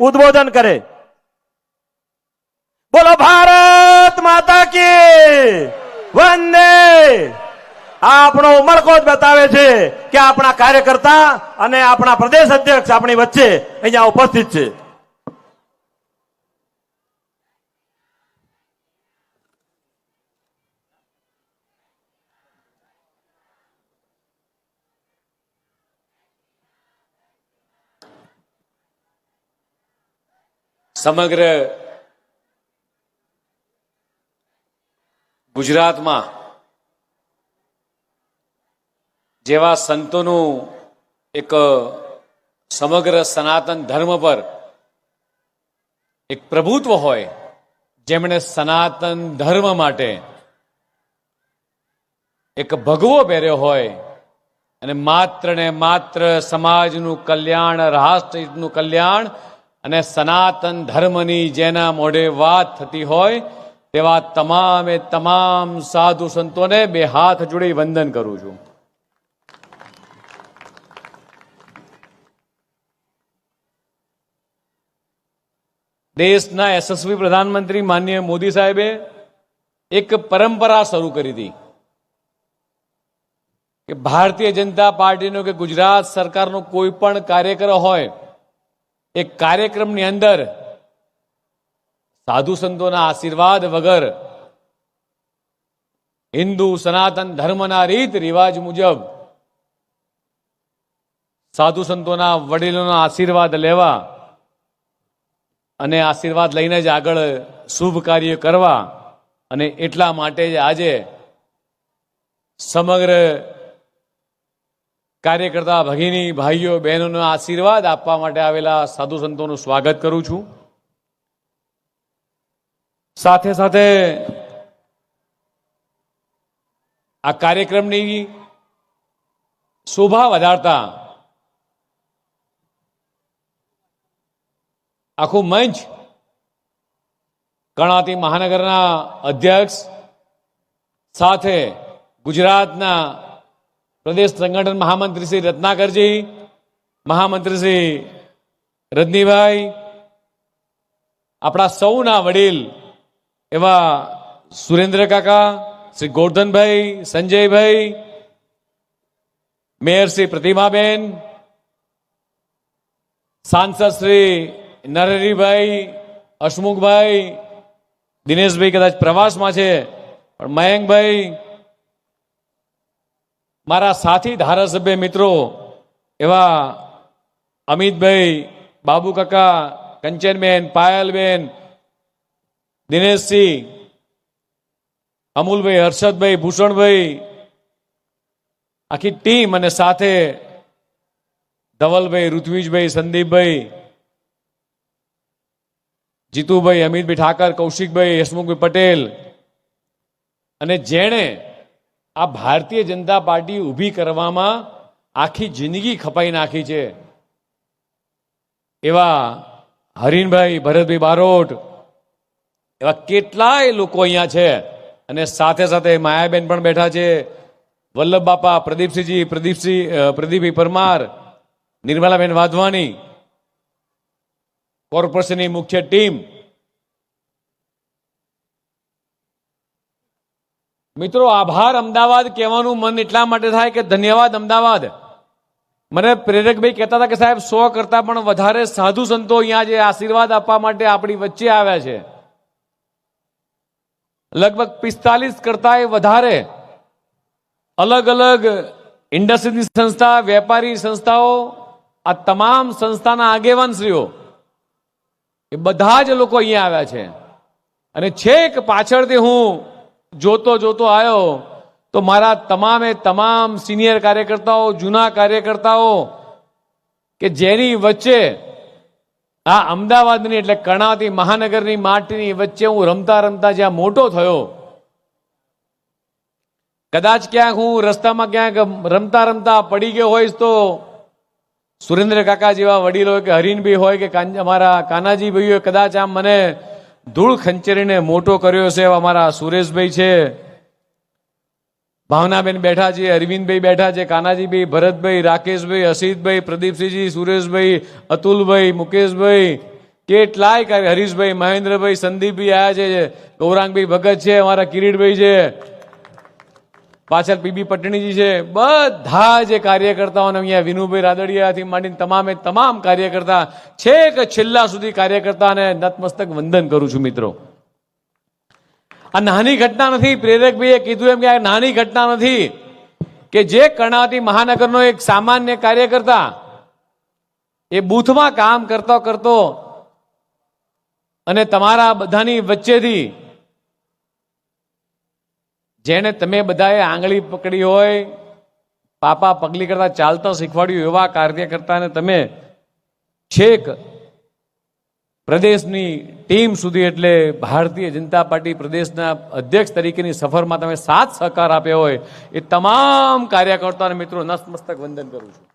ઉદ્બોધન કરે. બોલો, ભારત માતા કી! વંદે! આપણો ઉમળકો જ બતાવે છે કે આપણા કાર્યકર્તા અને આપણા પ્રદેશ અધ્યક્ષ આપણી વચ્ચે અહીંયા ઉપસ્થિત છે. સમગ્ર ગુજરાતમાં જેવા સંતોનું એક સમગ્ર સનાતન ધર્મ પર એક પ્રભુત્વ હોય, જેમણે સનાતન ધર્મ માટે એક ભગવો પહેર્યો હોય અને માત્ર ને માત્ર સમાજનું કલ્યાણ રાષ્ટ્રનું કલ્યાણ અને સનાતન ધર્મની જેના મોઢે વાત થતી હોય, તેવા તમામે તમામ સાધુ સંતોને બે હાથ જોડી વંદન કરું છું. દેશના યશસ્વી પ્રધાનમંત્રી માનનીય મોદી સાહેબે એક પરંપરા શરૂ કરી હતી કે ભારતીય જનતા પાર્ટીનો કે ગુજરાત સરકારનો કોઈ પણ કાર્યક્રમ હોય એ કાર્યક્રમની અંદર સાધુ સંતોના આશીર્વાદ વગર હિન્દુ સનાતન ધર્મના રીત રિવાજ મુજબ સાધુ સંતોના વડીલોના આશીર્વાદ લેવા અને આશીર્વાદ લઈને જ આગળ શુભ કાર્ય કરવા અને એટલા માટે જ આજે સમગ્ર કાર્યકર્તા ભગીની, ભાઈઓ, બહેનોનો આશીર્વાદ આપવા માટે આવેલા સાધુ સંતોનું સ્વાગત કરું છું. સાથે સાથે આ કાર્યક્રમની શોભા વધારતા આખું મંચ કર્ણાતી મહાનગરના અધ્યક્ષ સાથે ગુજરાતના પ્રદેશ સંગઠન મહામંત્રી શ્રી રત્નાકરજી, મહામંત્રી શ્રી રજનીભાઈ, આપણા સૌના વડીલ એવા સુરેન્દ્ર કાકા, શ્રી ગોરધનભાઈ, સંજયભાઈ, મેયર શ્રી પ્રતિમાબેન, સાંસદ શ્રી નરહરીભાઈ હસમુખભાઈ, દિનેશભાઈ કદાચ પ્રવાસમાં છે, પણ મયંકભાઈ મારા સાથી ધારાસભ્ય મિત્રો, એવા અમિતભાઈ, બાબુ કાકા, કંચનબેન, પાયલબેન, દિનેશસિંહ, અમુલભાઈ, હર્ષદભાઈ, ભૂષણભાઈ, આખી ટીમ અને સાથે ધવલભાઈ, ઋત્વિજભાઈ, સંદીપભાઈ, જીતુભાઈ, અમિતભાઈ ઠાકર, કૌશિકભાઈ હસમુખભાઈ પટેલ અને જેણે આ ભારતીય જનતા પાર્ટી ઊભી કરવામાં આખી જિંદગી ખપાઈ નાખી છે. એવા હરીનભાઈ, ભરતભાઈ બારોટ, એવા કેટલાય લોકો અહીંયા છે અને સાથે સાથે માયાબેન પણ બેઠા છે. વલ્લભ બાપા, પ્રદીપસિંહજી, પ્રદીપસિંહ પ્રદીપભાઈ પરમાર, નિર્મલાબેન વાધવાની, કોર્પોરેશનની મુખ્ય ટીમ મિત્રો, આભાર અમદાવાદ કહેવાનું મન એટલા માટે થાય કે ધન્યવાદ અમદાવાદ. મને પ્રેરકભાઈ કહેતા હતા કે સાહેબ, સો કરતા પણ વધારે સાધુ સંતો અહીંયા જે આશીર્વાદ આપવા માટે આપણી વચ્ચે આવ્યા છે. લગભગ પિસ્તાલીસ કરતા વધારે અલગ અલગ ઇન્ડસ્ટ્રીની સંસ્થા, વેપારી સંસ્થાઓ, આ તમામ સંસ્થાના આગેવાનશ્રીઓ એ બધા જ લોકો અહીંયા આવ્યા છે. અને છેક પાછળથી હું જોતો જોતો આવ્યો તો મારા તમામે તમામ સિનિયર કાર્યકર્તાઓ, જૂના કાર્યકર્તાઓ કે જેની વચ્ચે આ અમદાવાદની એટલે કર્ણાવતી મહાનગરની માટીની વચ્ચે હું રમતા રમતા જ્યાં મોટો થયો, કદાચ ક્યાંક હું રસ્તામાં ક્યાંક રમતા રમતા પડી ગયો હોઈશ તો સુરેન્દ્ર કાકા જેવા વડીલો કે હરીનભાઈ હોય કે અમારા કાનાજી ભાઈઓ કદાચ આમ મને ધૂળ ખંચેરીને મોટો કર્યો છે અમારા સુરેશભાઈ છે. ભાવનાબેન બેઠા છે, અરવિંદભાઈ બેઠા છે, કાનાજીભાઈ, ભરતભાઈ, રાકેશભાઈ, અસિતભાઈ, પ્રદીપસિંહજી, સુરેશભાઈ, અતુલભાઈ, મુકેશભાઈ, કેટલાય હરીશભાઈ, મહેન્દ્રભાઈ, સંદીપભાઈ આવ્યા છે. ગૌરાંગભાઈ ભગત છે, અમારા કિરીટભાઈ છે. પાછળ પીબી પટણીજી છે. બધા જે કાર્યકર્તાઓને અહીંયા વિનુભાઈ રાદડિયાથી માંડીને તમામે તમામ કાર્યકર્તા છેક છેલ્લા સુધી કાર્યકર્તાને નતમસ્તક વંદન કરું છું મિત્રો. આ નાની ઘટના નથી. પ્રેરકભાઈએ કીધું એમ કે આ નાની ઘટના નથી કે જે કર્ણાવતી મહાનગરનો એક સામાન્ય કાર્યકર્તા એ બૂથમાં કામ કરતો કરતો અને તમારા બધાની વચ્ચેથી જેને તમે બધાએ આંગળી પકડી હોય, પાપા પગલી કરતા ચાલતા શીખવાડ્યું એવા કાર્યકર્તાને તમે છેક પ્રદેશની ટીમ સુધી એટલે ભારતીય જનતા પાર્ટી પ્રદેશના અધ્યક્ષ તરીકેની સફરમાં તમે સાથ સહકાર આપ્યો હોય, એ તમામ કાર્યકર્તાઓને મિત્રો નતમસ્તક વંદન કરું છું.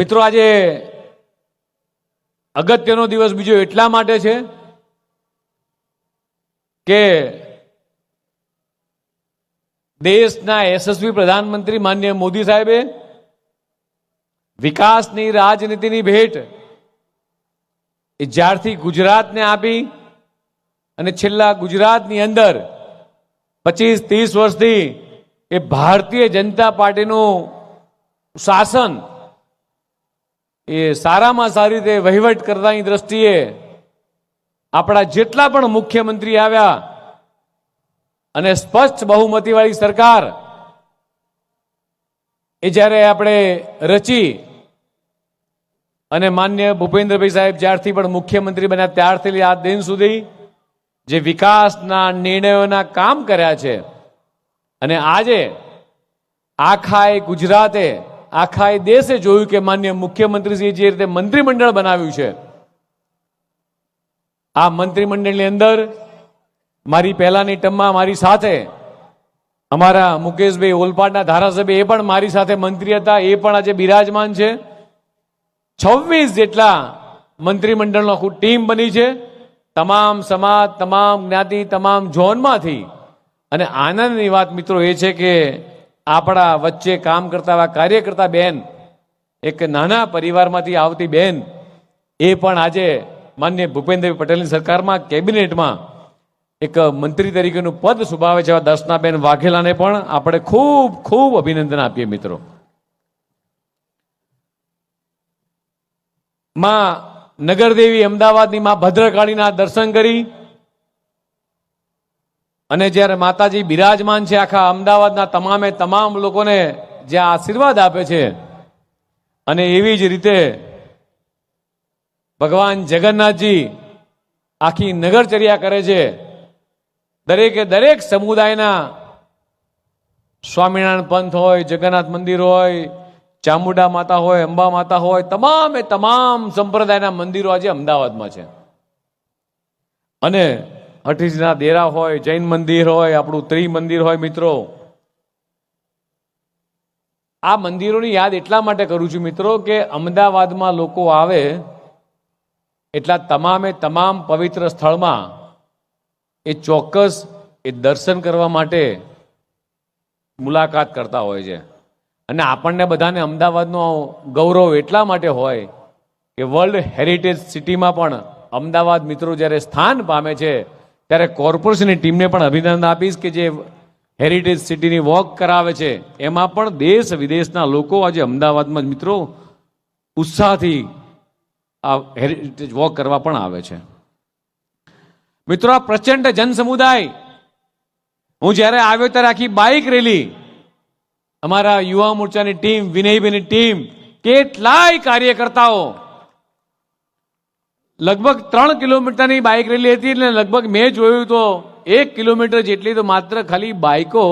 મિત્રો આજે અગત્યનો દિવસ બીજો એટલા માટે છે કે દેશના યશસ્વી પ્રધાનમંત્રી માન્ય મોદી સાહેબે વિકાસની રાજનીતિની ભેટ એ જ્યારથી ગુજરાતને આપી અને છેલ્લા ગુજરાતની અંદર પચીસ ત્રીસ વર્ષથી એ ભારતીય જનતા પાર્ટીનું શાસન એ સારામાં સારી રીતે વહીવટ કરતાની દ્રષ્ટિએ આપણા જેટલા પણ મુખ્યમંત્રી આવ્યા અને સ્પષ્ટ બહુમતીવાળી સરકાર, એ જ્યારે આપણે રચી અને માન્ય ભૂપેન્દ્રભાઈ સાહેબ જ્યારથી પણ મુખ્યમંત્રી બન્યા ત્યારથી આ દિન સુધી જે વિકાસના નિર્ણયોના કામ કર્યા છે અને આજે આખા એ ગુજરાતે આખા એ દેશે જોયું કે માન્ય મુખ્યમંત્રીશ્રીએ જે રીતે મંત્રીમંડળ બનાવ્યું છે. આ મંત્રીમંડળની અંદર મારી પહેલાની ટમમાં મારી સાથે અમારા મુકેશભાઈ ઓલપાડના ધારાસભ્ય એ પણ મારી સાથે મંત્રી હતા, એ પણ આજે બિરાજમાન છે. છવ્વીસ જેટલા મંત્રીમંડળનો આખું ટીમ બની છે. તમામ સમાજ, તમામ જ્ઞાતિ, તમામ ઝોનમાંથી. અને આનંદની વાત મિત્રો એ છે કે આપણા વચ્ચે કામ કરતા એવા કાર્ય કરતા બેન, એક નાના પરિવારમાંથી આવતી બેન, એ પણ આજે માન્ય ભૂપેન્દ્રભાઈ પટેલની સરકારમાં, કેબિનેટમાં એક મંત્રી તરીકેનું પદ શુભાવે છે દર્શનાબેન વાઘેલાને પણ આપણે ખૂબ ખૂબ અભિનંદન આપીએ મિત્રો. માં નગરદેવી અમદાવાદની માં ભદ્રકાળીના દર્શન કરી અને જ્યારે માતાજી બિરાજમાન છે આખા અમદાવાદના તમામે તમામ લોકોને જે આશીર્વાદ આપે છે, અને એવી જ રીતે ભગવાન જગન્નાથજી આખી નગરચર્યા કરે છે. દરેકે દરેક સમુદાયના સ્વામિનારાયણ પંથ હોય, જગન્નાથ મંદિર હોય, ચામુંડા માતા હોય, અંબા માતા હોય, તમામે તમામ સંપ્રદાયના મંદિરો આજે અમદાવાદમાં છે. અને હઠીજીના દેરા હોય, જૈન મંદિર હોય, આપણું ત્રિ મંદિર હોય મિત્રો. આ મંદિરોની યાદ એટલા માટે કરું છું મિત્રો કે અમદાવાદમાં લોકો આવે એટલા તમામે તમામ પવિત્ર સ્થળમાં એ ચોક્કસ એ દર્શન કરવા માટે મુલાકાત કરતા હોય છે. અને આપણને બધાને અમદાવાદનો ગૌરવ એટલા માટે હોય કે વર્લ્ડ હેરિટેજ સિટીમાં પણ અમદાવાદ મિત્રો જ્યારે સ્થાન પામે છે ત્યારે કોર્પોરેશનની ટીમને પણ અભિનંદન આપીશ કે જે હેરિટેજ સિટીની વોક કરાવે છે. એમાં પણ દેશ વિદેશના લોકો આજે અમદાવાદમાં મિત્રો ઉત્સાહથી આ હેરિટેજ વોક કરવા પણ આવે છે. મિત્રો, આ પ્રચંડ જનસમુદાય, હું જ્યારે આવ્યો ત્યારે આખી બાઇક રેલી, અમારા યુવા મોરચાની ટીમ, વિનયભાઈની ટીમ, કેટલાય કાર્યકર્તાઓ લગભગ ત્રણ કિલોમીટરની બાઇક રેલી હતી એટલે લગભગ મેં જોયું તો એક કિલોમીટર જેટલી તો માત્ર ખાલી બાઇકો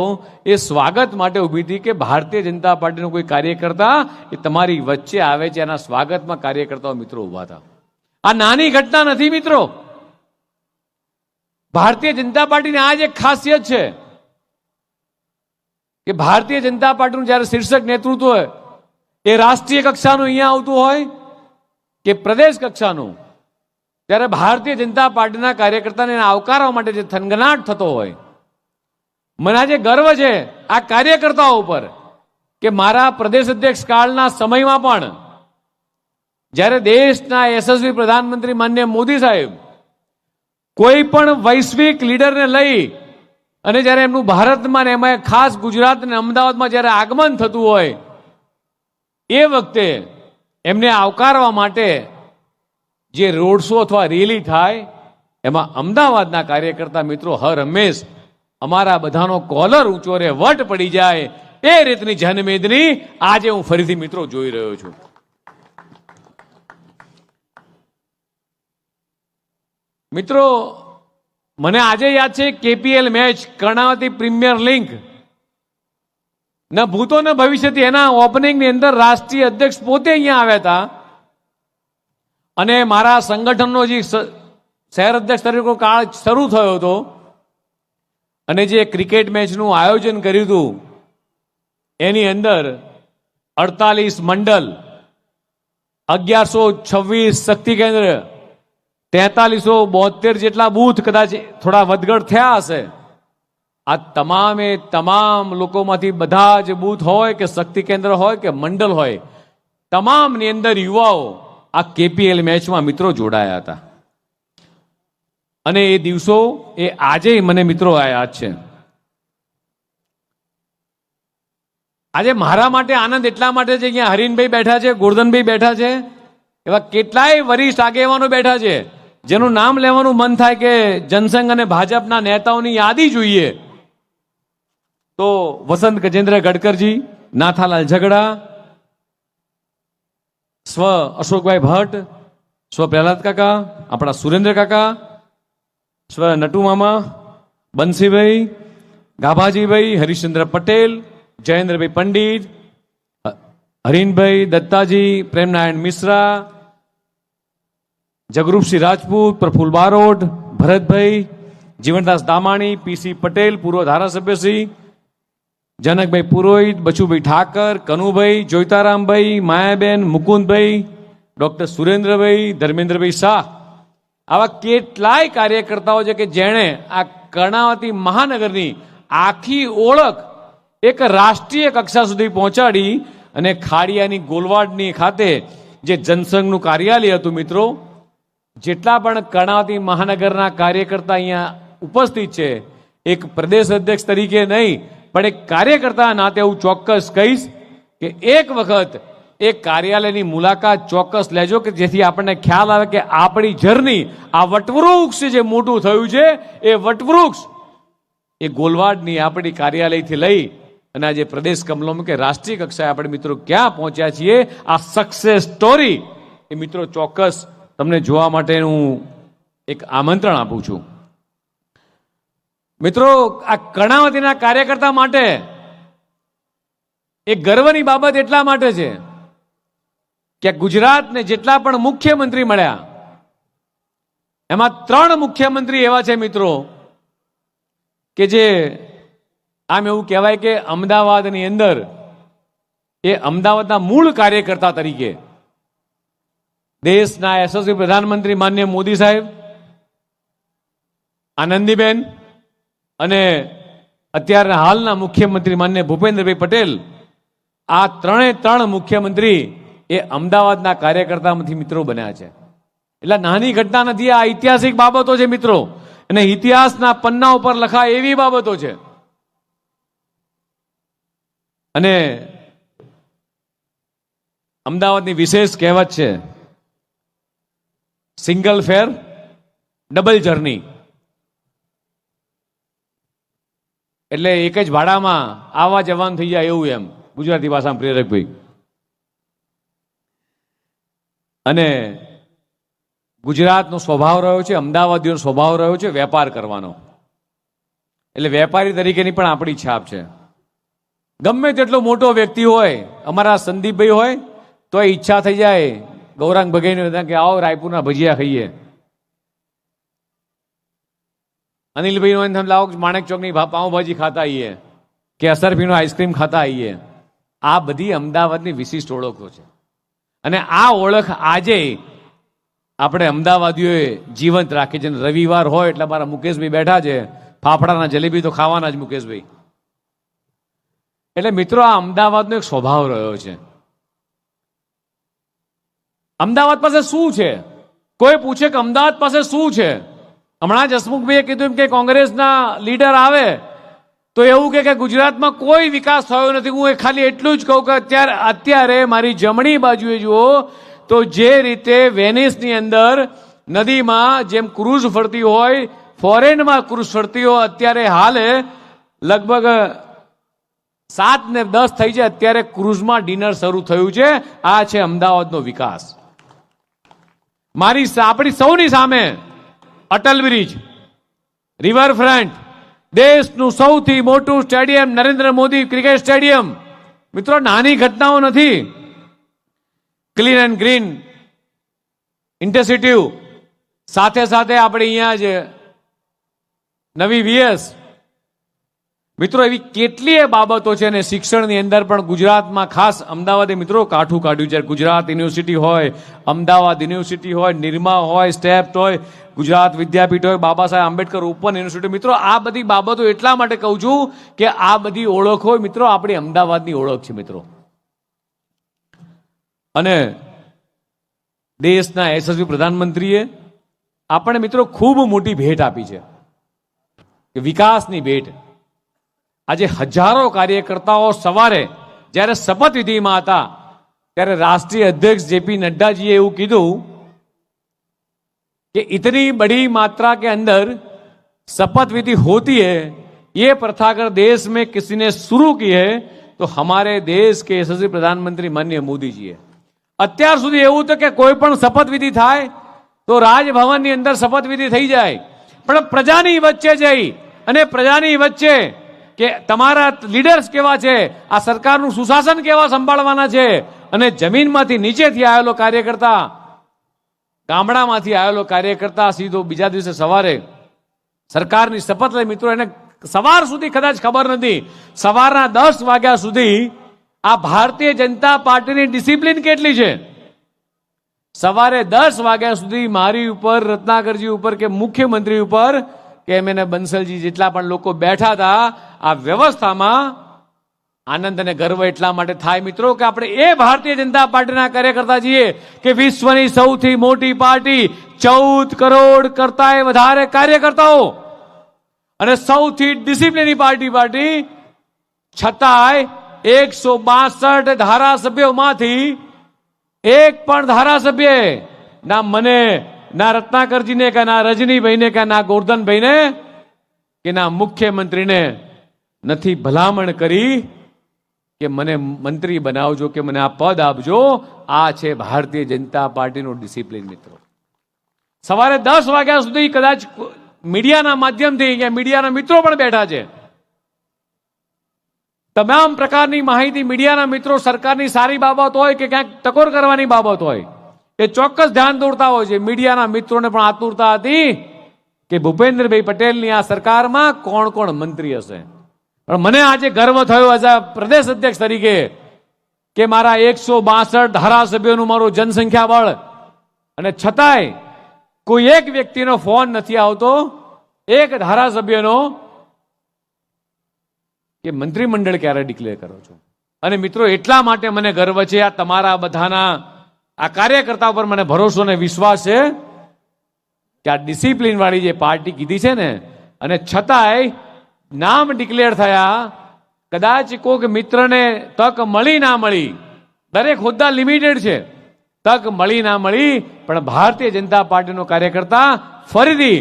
એ સ્વાગત માટે ઊભી હતી કે ભારતીય જનતા પાર્ટીનો કોઈ કાર્યકર્તા એ તમારી વચ્ચે આવે છે એના સ્વાગતમાં કાર્યકર્તાઓ મિત્રો ઊભા હતા. આ નાની ઘટના નથી મિત્રો. ભારતીય જનતા પાર્ટીની આ જ એક ખાસિયત છે કે ભારતીય જનતા પાર્ટીનું જ્યારે શીર્ષક નેતૃત્વ હોય, એ રાષ્ટ્રીય કક્ષાનું અહીંયા આવતું હોય કે પ્રદેશ કક્ષાનું ત્યારે ભારતીય જનતા પાર્ટીના કાર્યકર્તાને આવકારવા માટે જે થનગનાટ થતો હોય, મને આજે ગર્વ છે આ કાર્યકર્તાઓ ઉપર કે મારા પ્રદેશ અધ્યક્ષ કાળના સમયમાં પણ જ્યારે દેશના યશસ્વી પ્રધાનમંત્રી માન્ય મોદી સાહેબ કોઈ પણ વૈશ્વિક લીડરને લઈ અને જ્યારે એમનું ભારતમાં ને એમાં ખાસ ગુજરાત અને અમદાવાદમાં જ્યારે આગમન થતું હોય, એ વખતે એમને આવકારવા માટે જે રોડ શો અથવા રેલી થાય, એમાં અમદાવાદના કાર્યકર્તા મિત્રો હર હંમેશ અમારા બધાનો કોલર ઊંચો રે, વટ પડી જાય. એ રીતની જનમેદની આજે હું ફરીથી મિત્રો જોઈ રહ્યો છું. મિત્રો, મને આજે યાદ છે KPL match, Karnavati premier league. ન ભૂતો ન ભવિષ્યથી એના ઓપનિંગની અંદર રાષ્ટ્રીય અધ્યક્ષ પોતે અહીંયા આવ્યા હતા. અને મારા સંગઠનનો જે શહેર અધ્યક્ષ તરીકે કાળ શરૂ થયો હતો અને જે ક્રિકેટ મેચનું આયોજન કર્યું હતું, એની અંદર અડતાલીસ મંડલ અગિયારસો છવ્વીસ શક્તિ કેન્દ્ર, તેતાલીસો બોતેર જેટલા બૂથ કદાચ થોડા વધઘટ થયા હશે. આ તમામે તમામ લોકોમાંથી બધા જ બૂથ હોય કે શક્તિ કેન્દ્ર હોય કે મંડળ હોય, તમામની અંદર યુવાઓ આ કેપીએલ મેચમાં મિત્રો જોડાયા હતા. અને એ દિવસો એ આજે મને મિત્રો યાદ છે. આજે મારા માટે આનંદ એટલા માટે છે કે હરીનભાઈ બેઠા છે, ગોરધનભાઈ બેઠા છે, એવા કેટલાય વરિષ્ઠ આગેવાનો બેઠા છે, જેનું નામ લેવાનું મન થાય કે જનસંઘ અને ભાજપના નેતાઓની યાદી જોઈએ. તો વસંત ગજેન્દ્ર ગડકરજી, નાથાલાલ ઝગડા સ્વ અશોકભાઈ ભટ્ટ, સ્વ પ્રહલાદ કાકા, આપણા સુરેન્દ્ર કાકા, સ્વ નટુ મામા, બંસીભાઈ, ગાભાજીભાઈ, હરિશ્ચંદ્ર પટેલ, જયેન્દ્રભાઈ પંડિત હરીનભાઈ દત્તાજી, પ્રેમનારાયણ મિશ્રા, જગરૂપસિંહ રાજપૂત, પ્રફુલ બારોટ, ભરતભાઈ, જીવનદાસ દામાણી પીસી પટેલ, પૂર્વ ધારાસભ્યશ્રી જનકભાઈ પુરોહિત, બચુભાઈ ઠાકર, કનુભાઈ, જોઈતારામભાઈ, માયાબેન, મુકુંદભાઈ, ડૉક્ટર સુરેન્દ્રભાઈ, ધર્મેન્દ્રભાઈ શાહ. આવા કેટલાય કાર્યકર્તાઓ છે કે જેણે આ કર્ણાવતી મહાનગરની આખી ઓળખ એક રાષ્ટ્રીય કક્ષા સુધી પહોંચાડી અને ખાડિયાની ગોલવાડની ખાતે જે જનસંઘનું કાર્યાલય હતું મિત્રો, જેટલા પણ કર્ણાવતી મહાનગરના કાર્યકર્તા અહીંયા ઉપસ્થિત છે, એક પ્રદેશ અધ્યક્ષ તરીકે નહીં પણ એક કાર્યકર્તા નાતે હું ચોક્કસ કહીશ કે એક વખત એ કાર્યાલયની મુલાકાત ચોક્કસ લેજો કે જેથી આપણને ખ્યાલ આવે કે આપણી જર્ની, આ વટવૃક્ષ જે મોટું થયું છે, એ વટવૃક્ષ, એ ગોલવાડની આપણી કાર્યાલયથી લઈ અને આજે પ્રદેશ કમલોમાં કે રાષ્ટ્રીય કક્ષાએ આપણે મિત્રો ક્યાં પહોંચ્યા છીએ, આ સક્સેસ સ્ટોરી એ મિત્રો ચોક્કસ તમને જોવા માટેનું એક આમંત્રણ આપું છું. મિત્રો, આ કર્ણાવતીના કાર્યકર્તા માટે એ ગર્વની બાબત એટલા માટે છે કે ગુજરાતને જેટલા પણ મુખ્યમંત્રી મળ્યા, એમાં ત્રણ મુખ્યમંત્રી એવા છે મિત્રો કે જે આમ એવું કહેવાય કે અમદાવાદની અંદર એ અમદાવાદના મૂળ કાર્યકર્તા તરીકે દેશના યશસ્વી પ્રધાનમંત્રી માન્ય મોદી સાહેબ, આનંદીબેન અને અત્યારના હાલના મુખ્યમંત્રી માન્ય ભૂપેન્દ્રભાઈ પટેલ, આ ત્રણે ત્રણ મુખ્યમંત્રી એ અમદાવાદના કાર્યકર્તામાંથી મિત્રો બન્યા છે. એટલે નાની ઘટના નથી, આ ઐતિહાસિક બાબતો છે મિત્રો. અને ઇતિહાસના પન્ના ઉપર લખાય એવી બાબતો છે. અને અમદાવાદની વિશેષ કહેવત છે, સિંગલ ફેર, ડબલ જર્ની. એટલે એક જ ભાડામાં આવા જવાનું થઈ જાય એવું એમ. ગુજરાતી ભાષામાં પ્રેરકભાઈ. અને ગુજરાતનો સ્વભાવ રહ્યો છે અમદાવાદીનો સ્વભાવ રહ્યો છે, વેપાર કરવાનો. એટલે વેપારી તરીકેની પણ આપણી છાપ છે. ગમે તેટલો મોટો વ્યક્તિ હોય, અમારા સંદીપભાઈ હોય, તો ઈચ્છા થઈ જાય ગૌરાંગ ભગાઈને કે આવો રાયપુરના ભજીયા ખાઈએ. અનિલભાઈ નો એમ લાવો માણેક ચોકની પાઉંભાજી ખાતા આવીએ કે અસરફીનો આઈસ્ક્રીમ ખાતા આવીએ આ બધી અમદાવાદની વિશિષ્ટ ઓળખો છે. અને આ ઓળખ આજે આપણે અમદાવાદીઓએ જીવંત રાખી છે. રવિવાર હોય એટલે મારા મુકેશભાઈ બેઠા છે. ફાફડાના જલેબી તો ખાવાના જ મુકેશભાઈ. એટલે મિત્રો, આ અમદાવાદનો એક સ્વભાવ રહ્યો છે. અમદાવાદ પાસે શું છે? કોઈ પૂછે કે અમદાવાદ પાસે શું છે? હમણાં જ હસમુખભાઈએ કીધું એમ કે કોંગ્રેસના લીડર આવે તો એવું કે ગુજરાતમાં કોઈ વિકાસ થયો નથી. હું એ ખાલી એટલું જ કહું કે અત્યારે અત્યારે મારી જમણી બાજુએ જુઓ તો જે રીતે વેનિસની અંદર નદીમાં જેમ ક્રૂઝ ફરતી હોય, ફોરેનમાં ક્રૂઝ ફરતી હોય, અત્યારે હાલે લગભગ સાત ને દસ થઈ છે અત્યારે ક્રૂઝમાં ડિનર શરૂ થયું છે. આ છે અમદાવાદનો વિકાસ. મારી આપણી સૌની સામે અટલ બ્રિજ રિવરફ્રન્ટ દેશનું સૌથી મોટું stadium Narendra Modi cricket stadium. મિત્રો, નાની ઘટનાઓ નથી. ક્લીન એન્ડ ગ્રીન ઇન્ટરસિટી સાથે સાથે આપણે અહીંયા જ નવી વીએસ મિત્રો, એવી કેટલીય બાબતો છે અને શિક્ષણની અંદર પણ ગુજરાતમાં ખાસ અમદાવાદે મિત્રો કાઠું કાઢ્યું છે. ગુજરાત યુનિવર્સિટી હોય, અમદાવાદ યુનિવર્સિટી હોય, નિરમા હોય સ્ટેપ્ટ હોય ગુજરાત વિદ્યાપીઠ બાબા સાહેબ આંબેડકર ઓપન યુનિવર્સિટી. મિત્રો, આ બધી બાબતો એટલા માટે કહું છું કે આ બધી ઓળખ હોય, મિત્રો, આપણી અમદાવાદની ઓળખ છે, મિત્રો. અને દેશના યશસ્વી પ્રધાનમંત્રીએ આપણે મિત્રો, ખૂબ મોટી ભેટ આપી છે. વિકાસની ભેટ. આજે હજારો કાર્યકર્તાઓ સવારે જ્યારે શપથવિધિમાં હતા, ત્યારે રાષ્ટ્રીય અધ્યક્ષ જેપી નડ્ડાજીએ એવું કીધું कि इतनी बड़ी मात्रा के अंदर शपथ विधि होती है ये प्रथा अगर देश में किसी ने शुरू की है तो हमारे देश के यशस्वी प्रधानमंत्री माननीय मोदी जी है અત્યાર સુધી એવું તો કે કોઈ પણ શપથવિધિ થાય તો રાજભવનની અંદર શપથવિધિ થઈ જાય પણ પ્રજાની વચ્ચે જઈ અને પ્રજાની વચ્ચે કે તમારા લીડર્સ કેવા છે આ સરકારનું સુશાસન કેવા સંભાળવાના છે અને જમીનમાંથી નીચેથી આવેલો કાર્યકર્તા ગામડામાંથી આવેલો કાર્યકર્તા સીધો બીજા દિવસે સવારે સરકારની શપથ લઈ મિત્રો, એને સવાર સુધી કદાચ ખબર નથી, સવારના દસ વાગ્યા સુધી આ ભારતીય જનતા પાર્ટીની ડિસિપ્લિન કેટલી છે? સવારે દસ વાગ્યા સુધી મારી ઉપર, રત્નાકરજી ઉપર કે મુખ્યમંત્રી ઉપર કે એમ એને બંસલજી જેટલા પણ લોકો બેઠા હતા, આ વ્યવસ્થામાં આનંદ અને ગર્વ એટલા માટે થાય મિત્રો કે આપણે એ ભારતીય જનતા પાર્ટીના કાર્યકર્તા છીએ કે વિશ્વની સૌથી મોટી પાર્ટી ચૌદ કરોડ કરતા વધારે કાર્યકર્તાઓ અને સૌથી ડિસિપ્લિનની પાર્ટી પાર્ટી છતાંય એકસો બાસઠ ધારાસભ્યોમાંથી એક પણ ધારાસભ્ય ના મને, ના રત્નાકરજીને કે ના રજનીભાઈને કે ના ગોરધનભાઈને કે ના મુખ્યમંત્રીને નથી ભલામણ કરી. કે મને મંત્રી બનાવજો, કે મને આ પદ આપજો, આ છે ભારતીય જનતા પાર્ટીનું ડિસિપ્લિન મિત્રો. સવારે દસ વાગ્યા સુધી કદાચ મીડિયાના માધ્યમથી અહીંયા મીડિયાના મિત્રો પણ બેઠા છે. તમામ પ્રકારની માહિતી મીડિયાના મિત્રો સરકારની સારી બાબત હોય કે ક્યાંક ટકોર કરવાની બાબત હોય, એ ચોક્કસ ધ્યાન દોરતા હોય છે. મીડિયાના મિત્રોને પણ આતુરતા હતી કે ભૂપેન્દ્રભાઈ પટેલની આ સરકારમાં કોણ કોણ મંત્રી હશે? પણ મને આજે ગર્વ થયો એઝ અ પ્રદેશ અધ્યક્ષ તરીકે કે મારા એકસો બાસઠ ધારાસભ્યોનું મારું જનસંખ્યા બળ. અને છતાંય કોઈ એક વ્યક્તિનો ફોન નથી આવતો, એક ધારાસભ્યનો કે મંત્રીમંડળ ક્યારે ડિક્લેર કરો છો? અને મિત્રો, એટલા માટે મને ગર્વ છે, આ તમારા બધાના, આ કાર્યકર્તા પર મને ભરોસો અને વિશ્વાસ છે કે આ ડિસિપ્લિનવાળી જે પાર્ટી કીધી છે ને, અને છતાંય નામ ડિક્લેર થયા. કદાચ કોઈક મિત્રને તક મળી ના મળી. દરેક હોદ્દા લિમિટેડ છે. તક મળી ના મળી, પણ ભારતીય જનતા પાર્ટીનો કાર્યકર્તા ફરીથી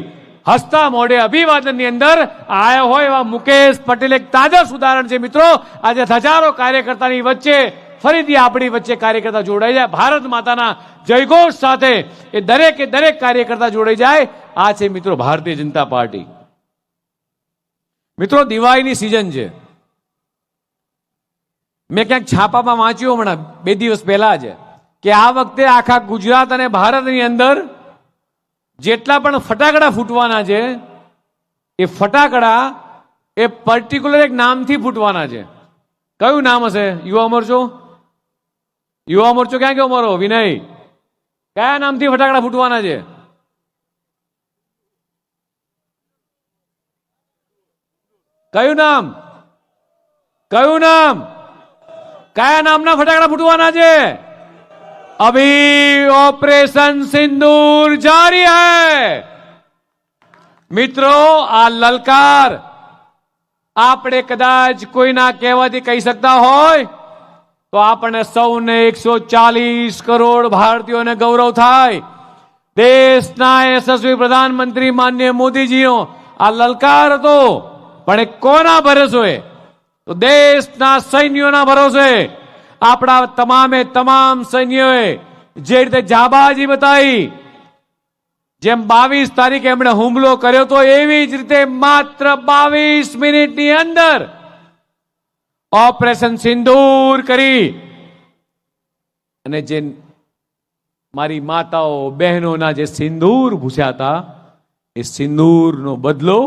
હસતા મોઢે અભિવાદનની અંદર આયા હોય એવા મુકેશ પટેલ એક તાજા ઉદાહરણ છે મિત્રો. આજે હજારો કાર્યકર્તાની વચ્ચે ફરીથી આપણી વચ્ચે કાર્યકર્તા જોડાઈ જાય. ભારત માતાના જયઘોષ સાથે એ દરેકે દરેક કાર્યકર્તા જોડાઈ જાય. આ છે મિત્રો ભારતીય જનતા પાર્ટી. મિત્રો, દિવાળીની સિઝન છે. મેં ક્યાંક છાપામાં વાંચ્યું હમણાં, બે દિવસ પહેલા જ, કે આ વખતે આખા ગુજરાત અને ભારતની અંદર જેટલા પણ ફટાકડા ફૂટવાના છે, એ ફટાકડા એ પર્ટિક્યુલર એક નામથી ફૂટવાના છે. કયું નામ હશે? યુવા મોરચો યુવા મોરચો ક્યાં ગયો મારો વિનય. કયા નામથી ફટાકડા ફૂટવાના છે? કયું નામ? કયું નામ? કયા નામના ફટાકડા ફૂટવાના છે? અભી ઓપરેશન સિંદૂર જારી હૈ. મિત્રો, આ લલકાર આપણે કદાચ કોઈના કહેવાથી કહી શકતા હોય, તો આપણે સૌને એકસો ચાલીસ કરોડ ભારતીયોને ગૌરવ થાય. દેશના યશસ્વી પ્રધાનમંત્રી માન્ય મોદીજીનો આ લલકાર હતો. પણ એ કોના ભરોસે તો દેશના સૈન્યોના ભરોસે. આપણા તમામે તમામ સૈન્યોએ જે રીતે જાબાજી બતાવી, જેમ બાવીસ તારીખે એમણે હુમલો કર્યો તો એવી જ રીતે માત્ર બાવીસ મિનિટની અંદર ઓપરેશન સિંદૂર કરી. અને જે મારી માતાઓ બહેનોના જે સિંદૂર ભૂસ્યા હતા, એ સિંદૂરનો બદલો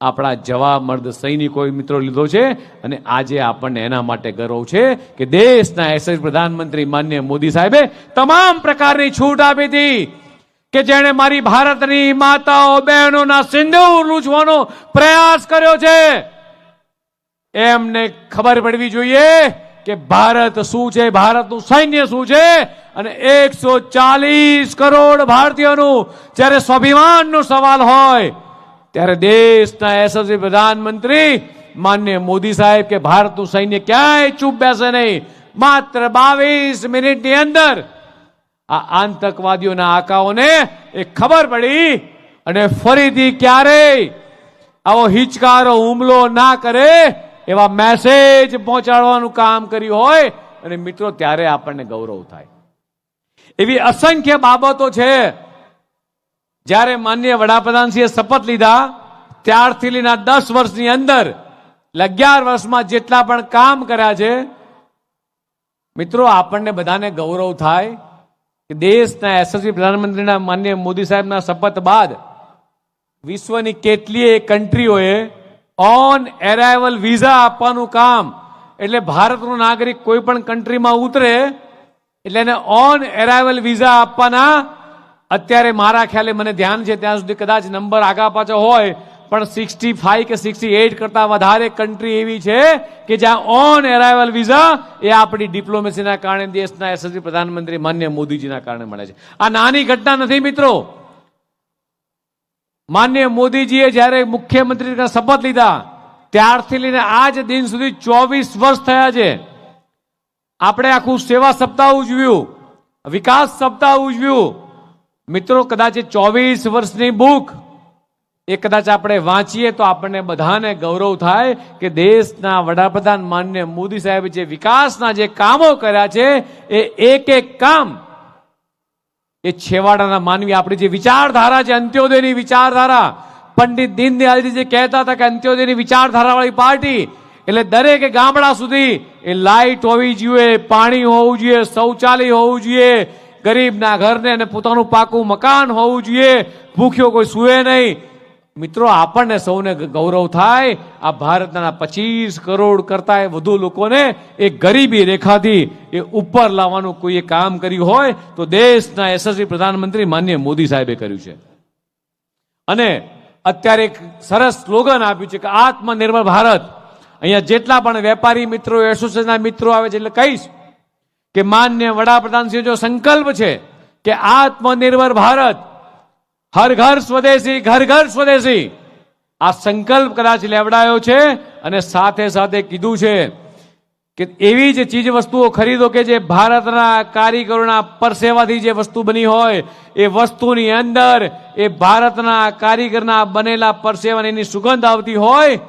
આપણા જવા મર્દ સૈનિકોએ મિત્રો લીધો છે અને આજે આપણને એના માટે ગર્વ છે કે દેશના એસએસ પ્રધાનમંત્રી માન્ય મોદી સાહેબે તમામ પ્રકારની છૂટ આપી હતી કે જેણે મારી ભારતની માતાઓ, બહેનોના સિંદૂર લૂછવાનો પ્રયાસ કર્યો છે. એમને ખબર પડવી જોઈએ કે ભારત શું છે, ભારતનું સૈન્ય શું છે અને એકસો ચાલીસ કરોડ ભારતીયોનું જ્યારે સ્વાભિમાનનો સવાલ હોય ત્યારે દેશના યશસ્વી પ્રધાનમંત્રી માન્ય મોદી સાહેબ કે ભારતનું સૈન્ય ક્યાંય ચૂપ બેસે નહીં. માત્ર બાવીસ મિનિટની અંદર આ આતંકવાદીઓના આકાઓને એ ખબર પડી અને ફરીથી ક્યારેય આવો હિચકારો, હુમલો ના કરે એવા મેસેજ પહોંચાડવાનું કામ કર્યું હોય અને મિત્રો, ત્યારે આપણને ગૌરવ થાય. એવી અસંખ્ય બાબતો છે જ્યારે માન્ય વડાપ્રધાનશ્રીએ શપથ લીધા, ત્યારથી લઈને દસ વર્ષની અંદર અગિયાર વર્ષમાં જેટલા પણ કામ કર્યા છે, મિત્રો, આપણને બધાને ગૌરવ થાય કે દેશના યશસ્વી પ્રધાનમંત્રીના માન્ય મોદી સાહેબના શપથ બાદ વિશ્વની કેટલીય કન્ટ્રીઓએ ઓન એરાઇવલ વિઝા આપવાનું કામ, એટલે ભારતનો નાગરિક કોઈ પણ કન્ટ્રીમાં ઉતરે, એટલે એને ઓન એરાઇવલ વિઝા આપવાના અત્યારે મારા ખ્યાલે મને ધ્યાન છે ત્યાં સુધી કદાચ નંબર આગા પાછા હોય, પણ સિક્સટી ફાઈવ કે સિક્સટી એઇટ કરતા વધારે કન્ટ્રી એવી છે કે જ્યાં ઓન એરાઇવલ વિઝા એ આપણી ડિપ્લોમેસીના કારણે દેશના યશસ્વી પ્રધાનમંત્રી માન્ય મોદીજીના કારણે મળે છે. આ નાની ઘટના નથી મિત્રો. માન્ય મોદીજીએ જ્યારે મુખ્યમંત્રી શપથ લીધા, ત્યારથી લઈને આજ દિન સુધી ચોવીસ વર્ષ થયા છે. આપણે આખું સેવા સપ્તાહ ઉજવ્યું, વિકાસ સપ્તાહ ઉજવ્યું મિત્રો, કદાચ ચોવીસ વર્ષની બુક એ કદાચ આપણે વાંચીએ તો આપણને બધાને ગૌરવ થાય કે દેશના વડાપ્રધાન માન્ય મોદી સાહેબે જે વિકાસના જે કામો કર્યા છે, એ એક એક કામ એ છેવાડાના માનવી આપણી જે વિચારધારા છે, અંત્યોદયની વિચારધારા, પંડિત દીનદયાળજી જે કહેતા હતા કે અંત્યોદયની વિચારધારાવાળી પાર્ટી, એટલે દરેક ગામડા સુધી એ લાઇટ હોવી જોઈએ, પાણી હોવું જોઈએ, શૌચાલય હોવું જોઈએ ગરીબના ઘરને અને પોતાનું પાકું મકાન હોવું જોઈએ. ભૂખ્યો કોઈ સુવે નહીં. મિત્રો, આપણને સૌને ગૌરવ થાય. આ ભારતના પચીસ કરોડ કરતા વધુ લોકોને એ ગરીબી રેખાથી એ ઉપર લાવવાનું કોઈએ કામ કર્યું હોય, તો દેશના યશસ્વી પ્રધાનમંત્રી માન્ય મોદી સાહેબે કર્યું છે. અને અત્યારે એક સરસ સ્લોગન આપ્યું છે કે આત્મનિર્ભર ભારત. અહીંયા જેટલા પણ વેપારી મિત્રો એસોસિએશનના મિત્રો આવે છે, એટલે કહીશ કે માન્ય વડાપ્રધાનશ્રી જો સંકલ્પ છે કે આત્મનિર્ભર ભારત, હર ઘર સ્વદેશી, ઘર ઘર સ્વદેશી, આ સંકલ્પ કદાચ લેવડાયો છે અને સાથે સાથે કીધું છે કે એવી જ ચીજ વસ્તુઓ ખરીદો કે જે ભારતના કારીગરોના પરસેવાથી જે વસ્તુ બની હોય, એ વસ્તુની અંદર એ ભારતના કારીગરના બનેલા પરસેવાની એની સુગંધ આવતી હોય,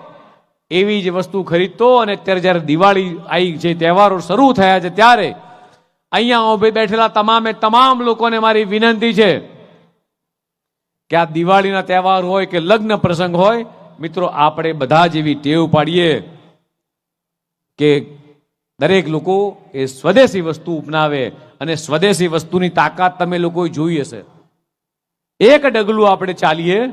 એવી જ વસ્તુ ખરીદતો અને અત્યારે જ્યારે દિવાળી આવી છે તહેવારો શરૂ થયા છે ત્યારે અહીંયા ઉભે બેઠેલા તમામે તમામ લોકોને મારી વિનંતી છે કે આ દિવાળીના તહેવાર હોય કે લગ્ન પ્રસંગ હોય, મિત્રો, આપણે બધા જ એવી ટેવ પાડીએ કે દરેક લોકો એ સ્વદેશી વસ્તુ અપનાવે અને સ્વદેશી વસ્તુની તાકાત તમે લોકોએ જોઈ હશે. એક ડગલું આપણે ચાલીએ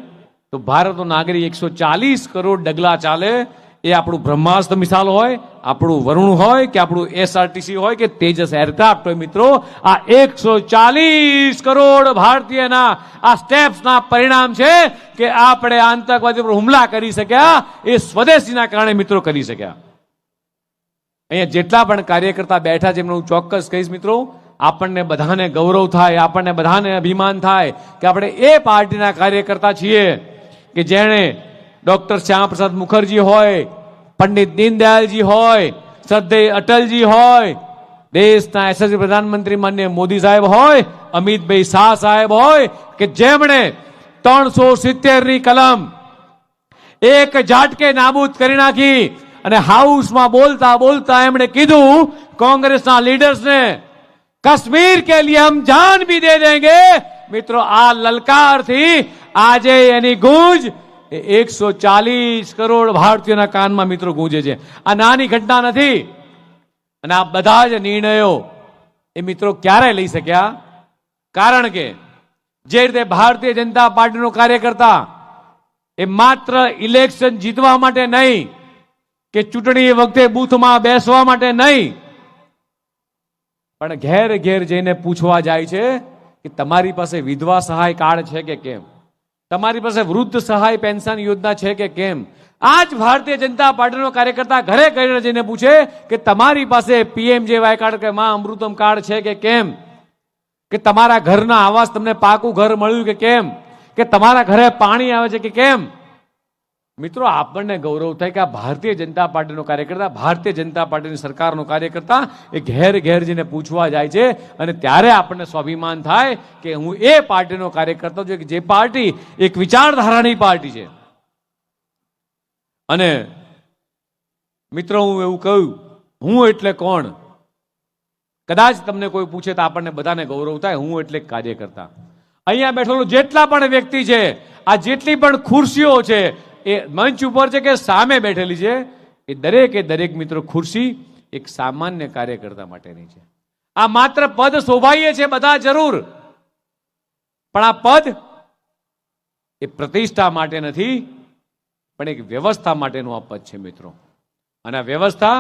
તો ભારતનો નાગરિક એકસો ચાલીસ કરોડ ડગલા ચાલે એ આપણું બ્રહ્માસ્ત્ર મિસાલ હોય, આપણું વરુણ હોય કે આપણું એસઆરટીસી હોય કે તેજસ એરક્રાફ્ટ હોય મિત્રો, આ એકસો ચાલીસ કરોડ ભારતીયના આ સ્ટેપ્સના પરિણામ છે કે આપણે આતંકવાદી પર હુમલા કરી શક્યા, એ સ્વદેશીના કારણે મિત્રો કરી શક્યા. અહીંયા જેટલા પણ કાર્યકર્તા બેઠા છે, એમને હું ચોક્કસ કહીશ મિત્રો, આપણને બધાને ગૌરવ થાય, આપણને બધાને અભિમાન થાય કે આપણે એ પાર્ટીના કાર્યકર્તા છીએ કે જેણે ડૉક્ટર શ્યામપ્રસાદ મુખર્જી હોય, પંડિત દીનદયાલજી હોય, શ્રદ્ધેય અટલજી હોય, દેશના યશસ્વી પ્રધાનમંત્રી માન્ય મોદી સાહેબ હોય, અમિતભાઈ શાહ સાહેબ હોય, કે જેમણે ત્રણસો સિત્તેરની કલમ એક ઝાટકે નાબૂદ કરી નાખી અને હાઉસમાં બોલતા બોલતા એમણે કીધું, કોંગ્રેસના લીડર્સને કશ્મીર કે લીએ હમ જાન ભી દે દેંગે. મિત્રો, આ લલકારથી આજે એની ગુંજ એકસો ચાલીસ કરોડ ભારતીયોના કાનમાં મિત્રો ગૂંજે છે. આ નાની ઘટના નથી. અને આ બધા જ નિર્ણયો એ મિત્રો ક્યારે લઈ શક્યા? કારણ કે જે રીતે ભારતીય જનતા પાર્ટીનો કાર્યકર્તા એ માત્ર ઇલેક્શન જીતવા માટે નહીં, કે ચૂંટણી વખતે બૂથમાં બેસવા માટે નહીં, પણ ઘેર ઘેર જઈને પૂછવા જાય છે કે તમારી પાસે વિધવા સહાય કાર્ડ છે કે કેમ? તમારી પાસે વૃદ્ધ સહાય પેન્શન યોજના છે કે કેમ? આ જ ભારતીય જનતા પાર્ટીનો કાર્યકર્તા ઘરે ઘરે જઈને પૂછે કે તમારી પાસે પીએમજેવાય કાર્ડ કે માં અમૃતમ કાર્ડ છે કે કેમ? કે તમારા ઘરના આવાસ તમને પાકું ઘર મળ્યું કે કેમ? કે તમારા ઘરે પાણી આવે છે કે કેમ? મિત્રો, આપણને ગૌરવ થાય કે આ ભારતીય જનતા પાર્ટીનો કાર્યકર્તા, ભારતીય જનતા પાર્ટીની સરકારનો કાર્યકર્તા એ ઘેર ઘેર જઈને પૂછવા જાય છે અને ત્યારે આપણને સ્વાભિમાન થાય કે હું એ પાર્ટીનો કાર્યકર્તા છું કે જે પાર્ટી એક વિચારધારાની પાર્ટી છે. અને મિત્રો, હું એવું કહ્યું હું એટલે કોણ? કદાચ તમને કોઈ પૂછે તો આપણને બધાને ગૌરવ થાય, હું એટલે કાર્યકર્તા. અહીંયા બેઠેલો જેટલા પણ વ્યક્તિ છે, આ જેટલી પણ ખુરશીઓ છે એ મંચ ઉપર છે કે સામે બેઠેલી છે એ દરેકે દરેક મિત્રો ખુરશી એક સામાન્ય કાર્યકર્તા માટેની છે. આ માત્ર પદ શોભાઈએ છે બધા જરૂર. પણ આ પદ એ પ્રતિષ્ઠા માટે નથી, પણ એક વ્યવસ્થા માટેનું આ પદ છે મિત્રો. અને આ વ્યવસ્થા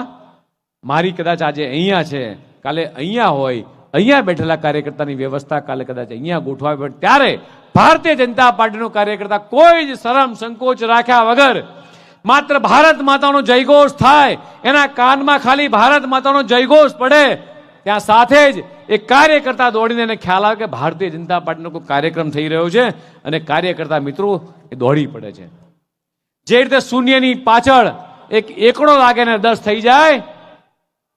મારી કદાચ આજે અહીંયા છે. કાલે અહીંયા હોય અહીંયા બેઠેલા કાર્યકર્તાની વ્યવસ્થા કાલે કદાચ અહીંયા ગોઠવાય, પણ ત્યારે ભારતીય જનતા પાર્ટીનો કાર્યકર્તા કોઈ જ શરમ સંકોચ રાખ્યા વગર માત્ર ભારત માતાનો જયઘોષ થાય, એના કાનમાં ખાલી ભારત માતાનો જયઘોષ પડે, ત્યાં સાથે જ એક કાર્યકર્તા દોડીને એને ખ્યાલ આવે કે ભારતીય જનતા પાર્ટીનો કોઈ કાર્યક્રમ થઈ રહ્યો છે અને કાર્યકર્તા મિત્રો એ દોડી પડે છે. જે રીતે શૂન્યની પાછળ એક એકડો લાગે ને દસ થઈ જાય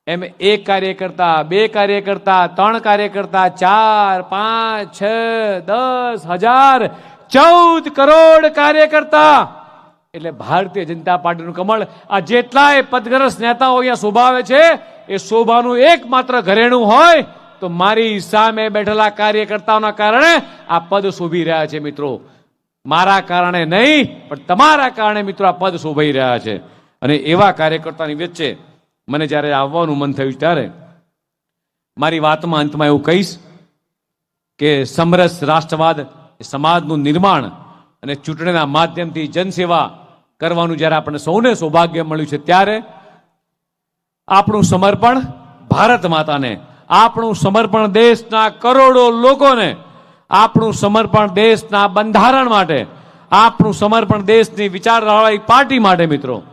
એમ એક કાર્યકર્તા, બે કાર્યકર્તા, ત્રણ કાર્યકર્તા, ચાર, પાંચ, છ, દસ, હજાર, ચૌદ કરોડ કાર્યકર્તા. એટલે ભારતીય જનતા પાર્ટીનું કમળ આ જેટલાય પદગ્રસ્ત નેતાઓ અહીંયા શોભાવે છે, એ શોભાનું એકમાત્ર ઘરેણું હોય, તો મારી સામે બેઠેલા કાર્યકર્તાઓના કારણે આ પદ શોભી રહ્યા છે મિત્રો. મારા કારણે નહીં, પણ તમારા કારણે મિત્રો આ પદ શોભાઈ રહ્યા છે. અને એવા કાર્યકર્તાની વચ્ચે મને જ્યારે આવવાનું મન થયું ત્યારે મારી વાતમાં અંતમાં એવું કહીશ કે સમરસ રાષ્ટ્રવાદ સમાજનું નિર્માણ અને ચૂંટણીના માધ્યમથી જનસેવા કરવાનું જ્યારે આપણને સૌને સૌભાગ્ય મળ્યું છે ત્યારે આપણું સમર્પણ ભારત માતાને, આપણું સમર્પણ દેશના કરોડો લોકોને, આપણું સમર્પણ દેશના બંધારણ માટે, આપણું સમર્પણ દેશની વિચારવાળી પાર્ટી માટે મિત્રો.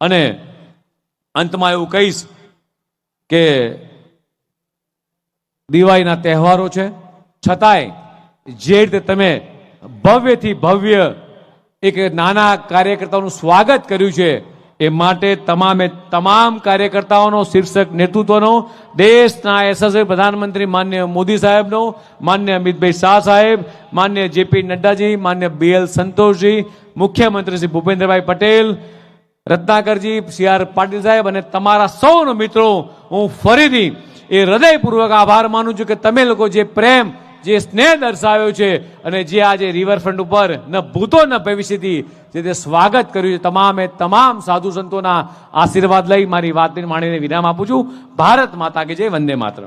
અને અંતમાં એવું કહીશ કે દિવાળીના તહેવારો છે. છતાંય જે રીતે તમે ભવ્યથી ભવ્ય એક નાના કાર્યકર્તાઓનું સ્વાગત કર્યું છે, એ માટે તમામે તમામ કાર્યકર્તાઓનો, શીર્ષક નેતૃત્વનો, દેશના યશસ્વી પ્રધાનમંત્રી માન્ય મોદી સાહેબનો, માન્ય અમિતભાઈ શાહ સાહેબ, માન્ય જેપી નડ્ડાજી, માન્ય બી એલ સંતોષજી, મુખ્યમંત્રી શ્રી ભૂપેન્દ્રભાઈ પટેલ રત્નાકરજી, સી આર પાટીલ સાહેબ અને તમારા સૌનો મિત્રો, હું ફરીથી એ હૃદયપૂર્વક આભાર માનું છું કે તમે લોકો જે પ્રેમ, જે સ્નેહ દર્શાવ્યો છે અને જે આજે રિવરફ્રન્ટ ઉપર ન ભૂતો ન ભવિષ્યથી જે તે સ્વાગત કર્યું છે, તમામે તમામ સાધુ સંતોના આશીર્વાદ લઈ મારી વાતને માણીને વિરામ આપું છું. ભારત માતા કે જય, વંદે માત્ર